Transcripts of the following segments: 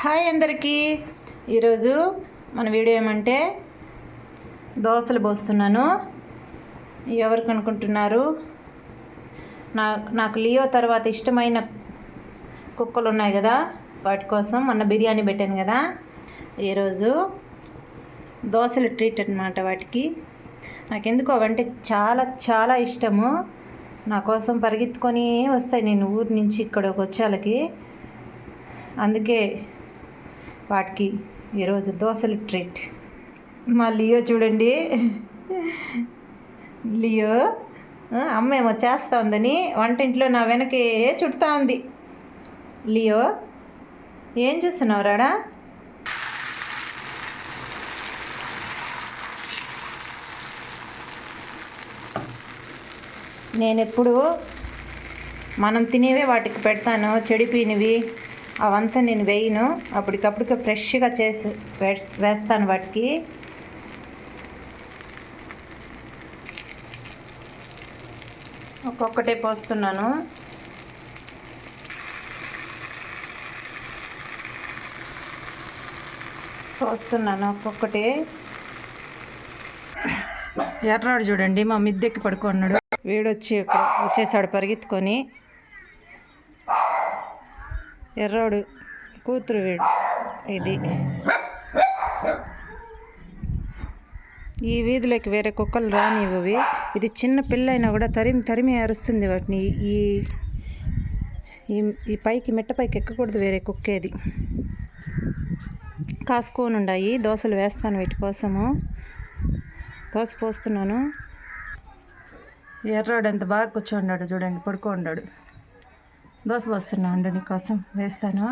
Hi అందరికీ. ఈరోజు మన వీడియో ఏమంటే దోశలు పోస్తున్నాను. ఎవరికి అనుకుంటున్నారు నా నాకు లియో తర్వాత ఇష్టమైన కుక్కలు ఉన్నాయి కదా వాటి కోసం మొన్న బిర్యానీ పెట్టాను కదా. ఈరోజు దోశల ట్రీట్ అనమాట వాటికి. నాకెందుకు అవంటే చాలా చాలా ఇష్టము. నా కోసం పరిగెత్తుకొని వస్తాయి నేను ఊరి నుంచి ఇక్కడ వచ్చే వచ్చేళ్ళకి అందుకే వాటికి ఈరోజు దోశలు ట్రీట్ మా లియో చూడండి. లియో అమ్మేమో చేస్తా చేస్తూ ఉందని వంటింట్లో నా వెనకే చుడతా ఉంది. లియో ఏం చూస్తున్నావు రాడా? నేను ఎప్పుడు మనం తినేవే వాటికి పెడతాను చెడిపోయినవి. అవంతా నేను వేయను. అప్పటికప్పటికి ఫ్రెష్గా చేసి వేస్- వేస్తాను వాటికి. ఒక్కొక్కటే పోస్తున్నాను. పోస్తున్నాను ఒక్కొక్కటి. ఎర్రాడు చూడండి మా మిద్దెక్కి పడుకున్నాడు వీడొచ్చి ఇక్కడ వచ్చేసాడు పరిగెత్తుకొని. ఎర్రోడు కూతురు వీడు. ఇది. ఈ వీధిలోకి వేరే కుక్కలు రానివ్వవి. ఇది చిన్న పిల్లైనా కూడా తరిమి తరిమి అరుస్తుంది వాటిని. ఈ ఈ పైకి మెట్ట పైకి ఎక్కకూడదు వేరే కుక్కేది. కాసుకొని ఉన్నాయి దోశలు వేస్తాను వీటి కోసము. దోశ పోస్తున్నాను. ఎర్రాడు ఎంత బాగా కూర్చోన్నాడు చూడండి పడుకోన్నాడు దోశ పోస్తున్నా అండి నీకోసం వేస్తాను.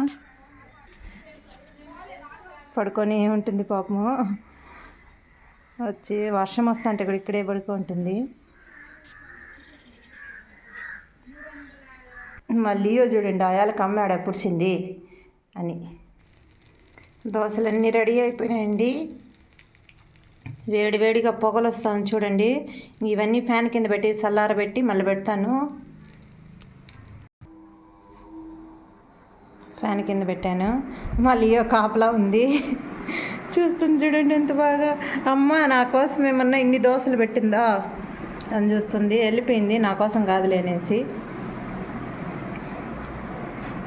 పడుకొని ఉంటుంది పాపము. వచ్చి వర్షం వస్తా అంటే కూడా ఇక్కడే పడుకుంటుంది మళ్ళీ చూడండి ఆయాలకు అమ్మాడు పుడిచింది అని. దోశలన్నీ రెడీ అయిపోయినాయండి. వేడి వేడిగా పొగలు వస్తాను చూడండి. ఇవన్నీ ఫ్యాన్ కింద పెట్టి చల్లారబెట్టి మళ్ళీ పెడతాను. ఫ్యాన్ కింద పెట్టాను. మళ్ళీ కాపలా ఉంది. చూస్తుంది చూడండి ఎంత బాగా. అమ్మ నా కోసం ఏమన్నా ఇన్ని దోశలు పెట్టిందా? అని చూస్తుంది. వెళ్ళిపోయింది. నా కోసం కాదులే అనేసి.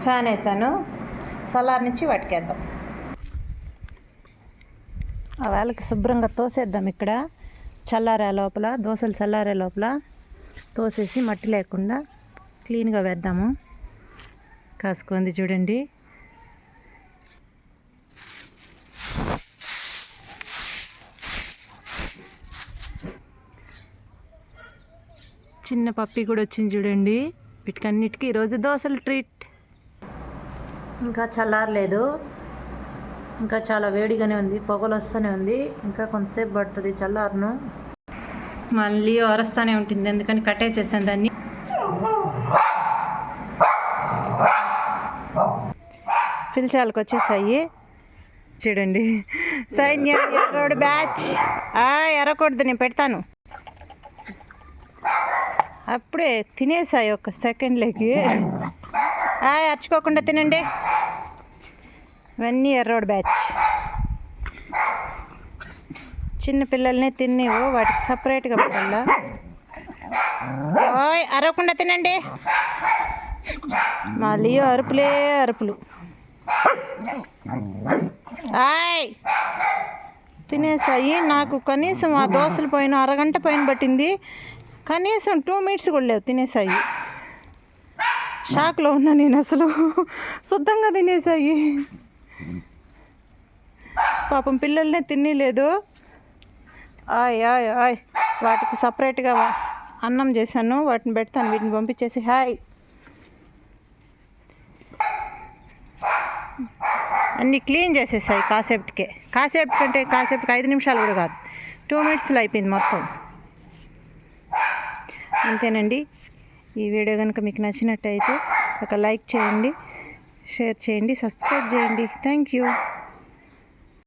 ఫ్యాన్ వేసాను. సలార్ నుంచి వాటికేద్దాం. ఆ వేళకి శుభ్రంగా తోసేద్దాం ఇక్కడ. చల్లారే లోపల దోశలు చల్లారే లోపల తోసేసి మట్టి లేకుండా క్లీన్గా వేద్దాము. కాసుకుంది చూడండి. చిన్న పప్పి కూడా వచ్చింది చూడండి. వీటికన్నిటికీ ఈరోజు దోశలు ట్రీట్ ఇంకా చల్లారలేదు. ఇంకా చాలా వేడిగానే ఉంది పొగలు వస్తూనే ఉంది. ఇంకా కొంతసేపు పడుతుంది చల్లారను. మళ్ళీ అరస్తానే ఉంటుంది ఎందుకని కట్టేసేసాను దాన్ని. పిలిచాలకు వచ్చేసాయి చూడండి. సైన్యం ఎర్రోడు బ్యాచ్. ఆ ఎర్రకూడదు నేను పెడతాను. అప్పుడే తినేసాయి ఒక సెకండ్లోకి. ఆ అర్చుకోకుండా తినండి. ఇవన్నీ ఎర్రోడ్ బ్యాచ్. చిన్న పిల్లల్ని తినేవు వాటికి సపరేట్గా పెట్టాలా? ఓయ్ అరవకుండా తినండి. మళ్ళీ అరుపులే అరుపులు. ఆయ్. తినేసాయి నాకు కనీసం ఆ దోశలు పైన అరగంట పైన పట్టింది. కనీసం టూ మినిట్స్ కూడా లేవు తినేసాయి షాక్లో ఉన్నా నేను అసలు. శుద్ధంగా తినేసాయి పాపం పిల్లల్నే తినలేదు ఆయ్ ఆయ్ ఆయ్. వాటికి సపరేట్గా అన్నం చేశాను వాటిని పెడతాను వీటిని పంపించేసి హాయ్ అన్నీ క్లీన్ చేసేసాయి కాసేపటికే. కాసేపు కంటే కాసేపటికి ఐదు నిమిషాలు కూడా కాదు. టూ మినిట్స్లో అయిపోయింది మొత్తం. అంతేనండి. ఈ వీడియో కనుక మీకు నచ్చినట్టయితే ఒక లైక్ చేయండి షేర్ చేయండి సబ్స్క్రైబ్ చేయండి. Thank you.